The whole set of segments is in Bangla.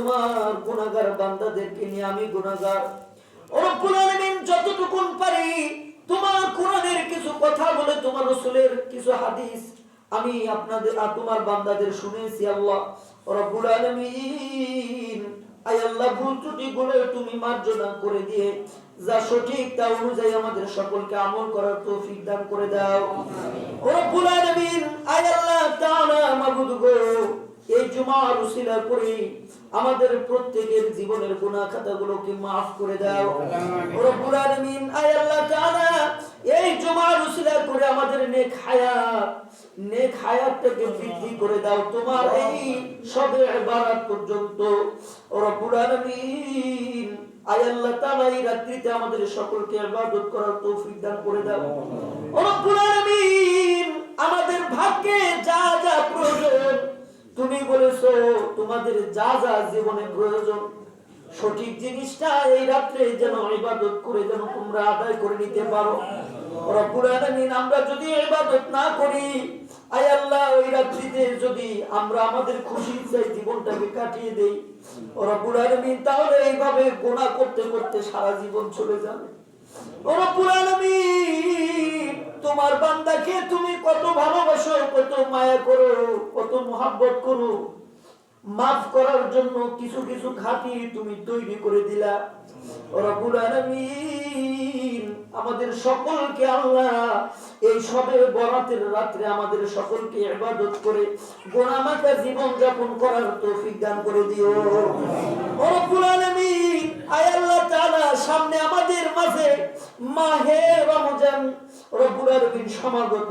তোমার গুনাহগার বান্দাদেরকে নিয়ে আমি গুনাহগার। রব্বুল আলামিন, যতটুকুন পারি তোমার কোরআনের কিছু কথা বলে, তোমার রাসূলের কিছু হাদিস আমি আপনাদের, আর তোমার বান্দাদের শুনেছি আল্লাহ। রব্বুল আলামিন আই আল্লাহ, ভুল ত্রুটিগুলো তুমি মার্জনা করে দিয়ে যা সঠিক তা অনুযায়ী আমাদের সকলকে আমল করার তৌফিক দান করে দাও। রব্বুল আলামিন আই আল্লাহ, তাআলা, মাবুদ গো এই জুমার উসিলা করে আমাদের প্রত্যেকের জীবনের গুনাহ খাতাগুলোকে maaf করে দাও। ও রব্বুল আলামিন আয় আল্লাহ তাআলা এই জুমার উসিলা করে আমাদের নেক হায়াত নেক হায়াতটাকে বৃদ্ধি করে দাও। তোমার এই সবে ইবাদত পর্যন্ত ও রব্বুল আলামিন আয় আল্লাহ তাআলা এই রাত্রিতে আমাদের সকলকে ইবাদত করার তৌফিক দান করে দাও। ও রব্বুল আলামিন আমাদের ভাগ্যে যা যা তুমি বলেছ, তোমাদের যা যা জীবনে প্রয়োজন, সঠিক জিনিসটা এই রাত্রে যেন ইবাদত করে যেন তোমরা আদায় করে নিতে পারো। আমরা যদি ইবাদত না করি, আয় আল্লাহ, ওই রাত্রিতে যদি আমরা আমাদের খুশি চাই, জীবনটাকে কাটিয়ে দেই। রব্বুল আলামিন, তাহলে এইভাবে গোনা করতে করতে সারা জীবন চলে যাবে। রব্বুল আলামিন, তোমার বান্দাকে তুমি কত ভালোবাসো কত মায়া করো, কত মোহাব্বত করো। মাফ করার জন্য কিছু কিছু ঘাটি তুমি তৈরি করে দিলা। ও রব্বুল আলামিন আমাদের সকলকে আল্লাহ এই সবে বরাতের রাত্রে আমাদের সকলকে ইবাদত করে গোনামাকা জীবন যাপন করার তৌফিক দান করে দিও। ও রব্বুল আলামিন, আয় আল্লাহ তাআলা সামনে আমাদের মাঝে মাহে রমজান রব্বুল আলামিন সমাগত।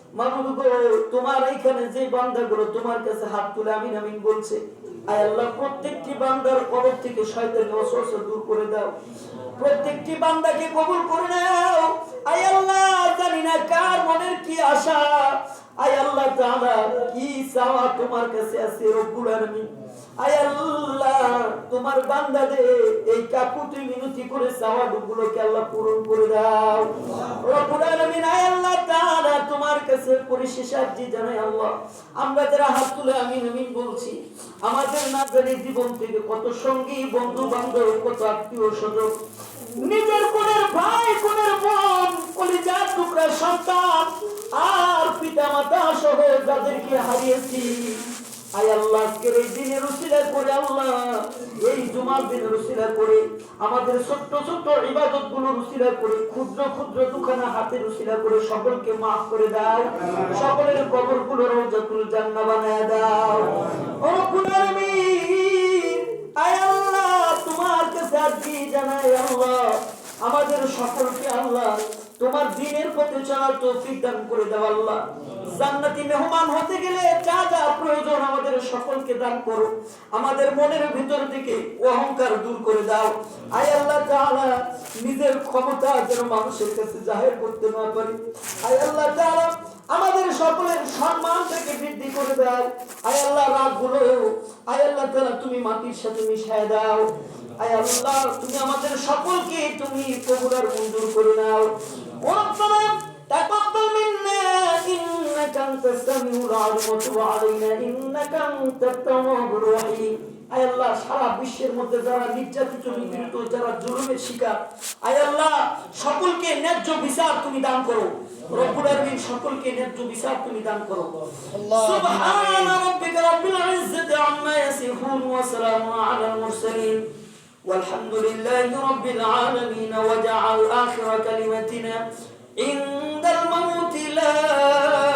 তোমার এখানে যে বান্দাগুলো তোমার কাছে হাত তুলে আমিন আমিন বলছে, আয় আল্লাহ, প্রত্যেকটি বান্দার কবর থেকে শয়তানের ওয়াসওয়াসা দূর করে দাও। প্রত্যেকটি বান্দাকে কবুল করে নাও। আয় আল্লাহ, জানি না কার কি আশা? আয় আল্লাহ তাআলা, কি চাওয়া তোমার কাছে আছে রব্বুল আলামিন? আয় আল্লাহ, তোমার বান্দাদের এই কাকুতি মিনতি করে চাওয়া গুলোকে আল্লাহ পূরণ করে দাও। রব্বুল আলামিন, আয় আল্লাহ তাআলা, তোমার কাছে পরিশেষে আরজি জানাই আল্লাহ। আমরা যারা হাত তুলে আমিন আমিন বলছি, আমাদের না জীবন থেকে কত সঙ্গী বন্ধু বান্ধব কত আত্মীয় স্বজন, নিজের কোনের ভাই কোনের বোন, কলিজার টুকরা, সন্তান যাদেরকে হারিয়েছি। আল্লাহ, আজকের এই করে আল্লাহ, এই জুমার করে, আমাদের ছোট্ট ছোট্ট ইবাদত করে, ক্ষুদ্র ক্ষুদ্র দুখানা করে সকলকে মাফ করে দাও। সকলের কবরগুলো রওজাতুল জান্নাহ বানায় দাও। ও আল্লাহ, তোমার কাছে আজকে জানাই আল্লাহ। আমাদের সকলকে আল্লাহ তোমার দিনের পথে চলার তৌফিক দান করে দাও আল্লাহ। জান্নাতি মেহমান হতে গেলে যা যা প্রয়োজন আমাদের সকলকে দান করো। আমাদের মনের ভিতর থেকে অহংকার দূর করে দাও। আয় আল্লাহ তাআলা, নিজের ক্ষমতা যেন মানুষের কাছে জাহির করতে না পারি। আয় আল্লাহ তাআলা, আমাদের সকলের সম্মানটাকে বৃদ্ধি করে দাও। আয় আল্লাহ রাগ রাগগুলো আয় আল্লাহ তাআলা, তুমি মাটির সাথে মিশায় দাও। আয় আল্লাহ, তুমি আমাদের সকলকে তুমি কবুল আর মঞ্জুর করে নাও তাকাব্বাল মিন্না ইন্নাকা আনতাস সামিউল আলিম ওয়া তুব আলাইনা ইন্নাকা আনতাত তাওয়াবুর রহিম। আয় আল্লাহ সারা বিশ্বের মধ্যে যারা নির্যাতিত নিপীড়িত যারা জুলুমের শিকার আয় আল্লাহ সকলকে ন্যায্য বিচার তুমি দান করো। রব্বুল আলামিন সকলকে ন্যায্য বিচার তুমি দান করো। সুবহান রাব্বিকা রাব্বিল ইজ্জাতি আম্মা ইয়াসিফুন ওয়া সালামুন আলাল মুরসালিন। والحمد لله رب العالمين وجعل آخر كلمتنا عند الموت لا